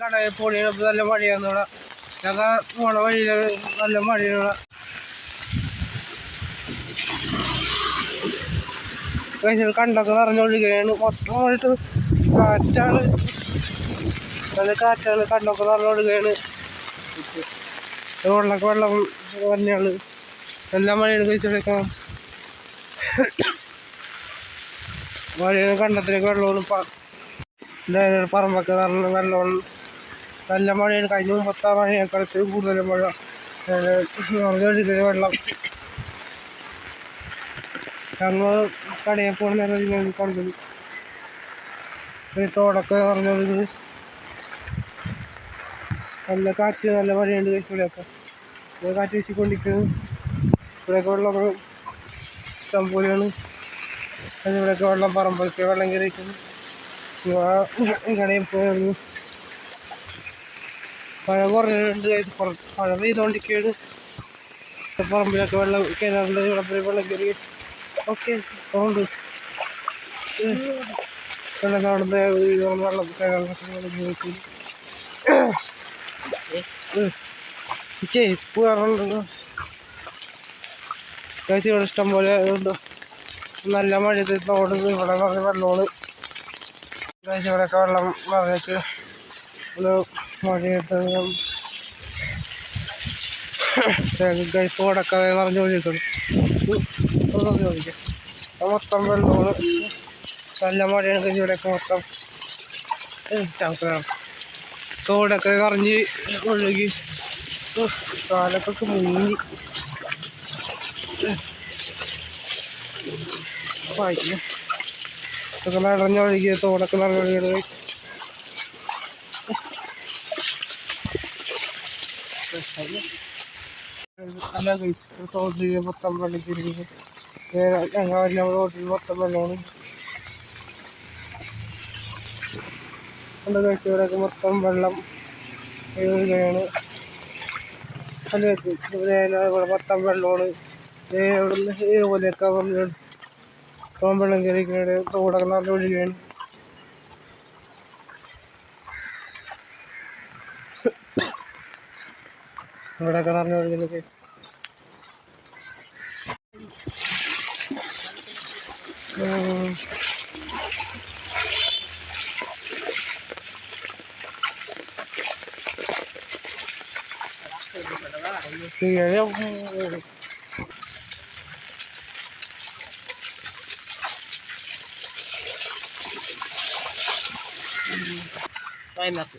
കടയിൽ പൊടി നല്ല മഴയാണ് ഇവിടെ ഞങ്ങൾ പോണ വഴിയിൽ നല്ല മഴയാണ് ഇവിടെ കണ്ടൊക്കെ മൊത്തം മൊത്തമായിട്ട് കാറ്റാണ്. നല്ല കാറ്റാണ് കണ്ടൊക്കെ നിറഞ്ഞൊഴുകയാണ് വെള്ളം വെള്ളം തന്നെയാണ്. എല്ലാ മഴയാണ് കഴിച്ചെടുക്കാം മഴയാണ് കണ്ടത്തിലേക്ക് വെള്ളമാണ് പറമ്പൊക്കെ നിറഞ്ഞ വെള്ളമാണ് നല്ല മഴയാണ്. കഴിഞ്ഞ മുമ്പത്തെ മഴയേക്കാളത്ത് കൂടുതൽ മഴ. നിറഞ്ഞുകൊണ്ടിരിക്കുന്ന വെള്ളം. ഞങ്ങൾ കടയിൽ പോകുന്ന നേരം ഞാൻ കണ്ടത് ഒരു തോടൊക്കെ നിറഞ്ഞൊഴുകുന്നത് നല്ല കാറ്റ് നല്ല മഴയുണ്ട് കഴിച്ച് ഇവിടെയൊക്കെ. ഇവിടെ കാറ്റ് വീശിക്കൊണ്ടിരിക്കുന്നത് ഇവിടെയൊക്കെ വെള്ളം ഇഷ്ടം പോലെയാണ് വെള്ളം പറമ്പൊക്കെ വെള്ളം കയറിയിരിക്കുന്നു കടയിൽ പോയിരുന്നു മഴ കുറഞ്ഞിട്ടുണ്ട് കുറ- മഴ പെയ്തുകൊണ്ടിരിക്കുകയാണ് പറമ്പിലൊക്കെ വെള്ളം കിണറിന്റെ ഇവിടെ വെള്ളം കയറി. ഓക്കെ ഉണ്ട് വെള്ളം കാണുന്ന വെള്ളം കയറാറുണ്ട് ചേ ഇപ്പൊ കഴിച്ച് ഇവിടെ ഇഷ്ടം പോലെ ഉണ്ട് നല്ല മഴ തോട് ഇവിടെ നിറഞ്ഞ വെള്ളമാണ്. ഇവിടെയൊക്കെ വെള്ളം നിറഞ്ഞിട്ട് ഒരു മഴയായിട്ട് കഴിച്ച് തോടൊക്കെ നിറഞ്ഞു നിറഞ്ഞു ഒഴിക്കാം മൊത്തം വെള്ളമാണ് നല്ല മഴയാണ് ഇവിടെയൊക്കെ മൊത്തം തോടൊക്കെ നിറഞ്ഞ് ഒഴുകി കാലൊക്കെ മുങ്ങി വായിക്കും ഇതൊക്കെ നിറഞ്ഞൊഴുകിയ തോടൊക്കെ നിറഞ്ഞൊഴുകിയത് മൊത്തം വെള്ളിക്കിരിക്കുന്നത് ഞങ്ങൾ വരുന്ന തോട്ടിൽ മൊത്തം വെള്ളമാണ് ഉണ്ട് ഗൈസ് ഇവിടെയൊക്കെ മൊത്തം വെള്ളം ഒഴുകുകയാണ് അതിലേക്ക് ഇവിടെ മൊത്തം വെള്ളമാണ് ഇവിടുന്ന് ഇതുപോലെയൊക്കെ സോം വെള്ളം കയറിക്കുന്നത് തോടൊക്കെ നിറഞ്ഞ് ഒഴുകുകയാണ് ഇവിടെയൊക്കെ നിറഞ്ഞ് ഒഴുകുന്നു ഗൈസ് ഉം. ശരിയാ. വയനാട്ട്